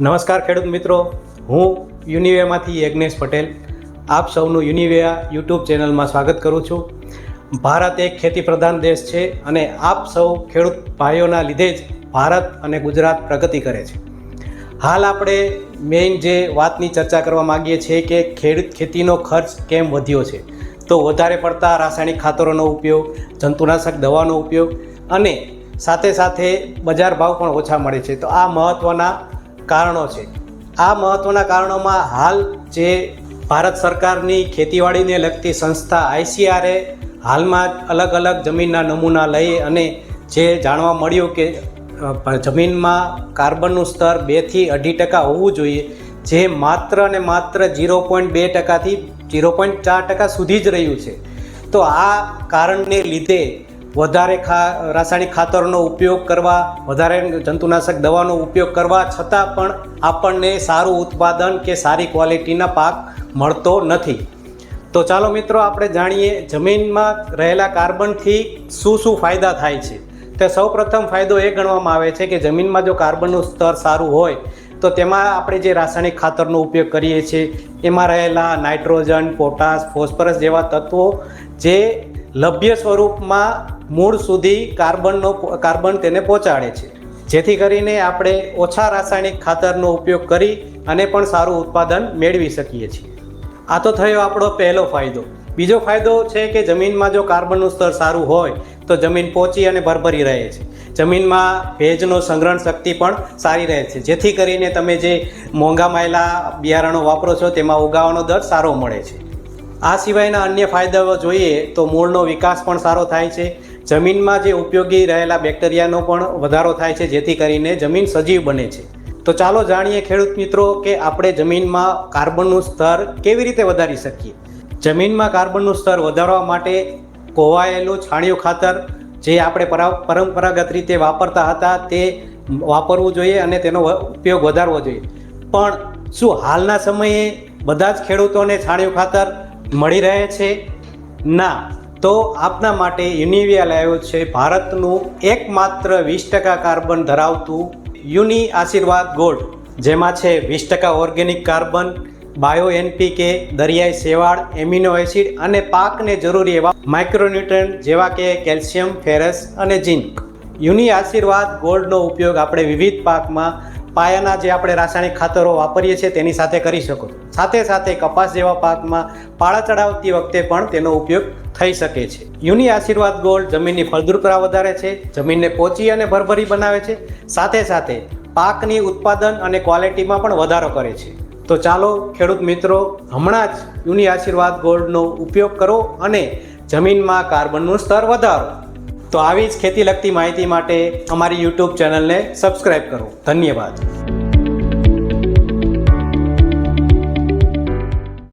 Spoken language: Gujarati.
નમસ્કાર ખેડૂત મિત્રો. હું યુનિવેમાંથી યજ્ઞેશ પટેલ. આપ સૌનું યુનિવેયા યુટ્યુબ ચેનલમાં સ્વાગત કરું છું. ભારત એક ખેતી પ્રધાન દેશ છે અને આપ સૌ ખેડૂત ભાઈઓના લીધે જ ભારત અને ગુજરાત પ્રગતિ કરે છે. હાલ આપણે મેઇન જે વાતની ચર્ચા કરવા માગીએ છીએ કે ખેડૂત ખેતીનો ખર્ચ કેમ વધ્યો છે? તો વધારે પડતા રાસાયણિક ખાતરોનો ઉપયોગ, જંતુનાશક દવાનો ઉપયોગ અને સાથે સાથે બજાર ભાવ પણ ઓછા મળે છે. તો આ મહત્ત્વના કારણો છે. આ મહત્ત્વના કારણોમાં હાલ જે ભારત સરકારની ખેતીવાડીને લગતી સંસ્થા આઈસીઆરએ હાલમાં જ અલગ અલગ જમીનના નમૂના લઈ અને જે જાણવા મળ્યું કે જમીનમાં કાર્બનનું સ્તર બેથી અઢી ટકા હોવું જોઈએ, જે માત્ર ને માત્ર ઝીરો પોઈન્ટ બે ટકાથી ઝીરો પોઈન્ટ ચાર ટકા સુધી જ રહ્યું છે. તો આ કારણને લીધે વધારે ખા, રાસાયણિક ખાતરનો ઉપયોગ કરવા, વધારે જંતુનાશક દવાનો ઉપયોગ કરવા, છતાં પણ આપણને સારું ઉત્પાદન કે સારી ક્વોલિટીના પાક મળતો નથી. તો ચાલો મિત્રો, આપણે જાણીએ જમીનમાં રહેલા કાર્બનથી શું શું ફાયદા થાય છે. તો સૌપ્રથમ ફાયદો એ ગણવામાં આવે છે કે જમીનમાં જો કાર્બનનું સ્તર સારું હોય, તો તેમાં આપણે જે રાસાયણિક ખાતરનો ઉપયોગ કરીએ છીએ, એમાં રહેલા નાઇટ્રોજન, પોટાશ, ફોસ્ફરસ જેવા તત્વો જે લભ્ય સ્વરૂપમાં મૂળ સુધી કાર્બનનો કાર્બન તેને પહોંચાડે છે. જેથી કરીને આપણે ઓછા રાસાયણિક ખાતરનો ઉપયોગ કરી અને પણ સારું ઉત્પાદન મેળવી શકીએ છીએ. આ તો થયો આપણો પહેલો ફાયદો. બીજો ફાયદો છે કે જમીનમાં જો કાર્બનનું સ્તર સારું હોય, તો જમીન પોચી અને ભરભરી રહે છે. જમીનમાં ભેજનો સંગ્રહણ શક્તિ પણ સારી રહે છે. જેથી કરીને તમે જે મોંઘા માયલા બિયારણો વાપરો છો, તેમાં ઉગાવાનો દર સારો મળે છે. આ સિવાયના અન્ય ફાયદાઓ જોઈએ તો મૂળનો વિકાસ પણ સારો થાય છે. જમીનમાં જે ઉપયોગી રહેલા બેક્ટેરિયાનો પણ વધારો થાય છે, જેથી કરીને જમીન સજીવ બને છે. તો ચાલો જાણીએ ખેડૂત મિત્રો કે આપણે જમીનમાં કાર્બનનું સ્તર કેવી રીતે વધારી શકીએ? જમીનમાં કાર્બનનું સ્તર વધારવા માટે કોવાયેલું છાણિયું ખાતર જે આપણે પરા- પરંપરાગત રીતે વાપરતા હતા તે વાપરવું જોઈએ અને તેનો ઉપયોગ વધારવો જોઈએ. પણ શું હાલના સમયે બધા જ ખેડૂતોને છાણિયું ખાતર મળી રહે છે? ના. તો આપના માટે યુનિવિયા લાવ્યો છે ભારતનું એકમાત્ર વીસ ટકા કાર્બન ધરાવતું યુની આશીર્વાદ ગોલ્ડ જેમાં છે વીસ ટકા ઓર્ગેનિક કાર્બન, બાયો એનપીકે, દરિયાઈ શેવાળ એમિનો એસિડ અને પાકને જરૂરી એવા માઇક્રોન્યુટ્રન્ટ જેવા કે કેલ્શિયમ, ફેરસ અને ઝીંક. યુની આશીર્વાદ ગોલ્ડનો ઉપયોગ આપણે વિવિધ પાકમાં પાયાના જે આપણે રાસાયણિક ખાતરો વાપરીએ છીએ તેની સાથે કરી શકો સાથે સાથે કપાસ જેવા પાકમાં પાળા ચડાવતી વખતે પણ તેનો ઉપયોગ થઈ શકે છે. યુની આશીર્વાદ ગોલ્ડ જમીનની ફળદ્રુપતા વધારે છે, જમીનને પોચી અને ભરભરી બનાવે છે. સાથે સાથે પાકની ઉત્પાદન અને ક્વોલિટીમાં પણ વધારો કરે છે. તો ચાલો, ખેડૂત મિત્રો, હમણાં જ યુની આશીર્વાદ ગોલ્ડનો ઉપયોગ કરો અને જમીનમાં કાર્બનનું સ્તર વધારો. તો આવી જ ખેતી લગતી માહિતી માટે અમારી યુટ્યુબ ચેનલને સબસ્ક્રાઈબ કરો. ધન્યવાદ.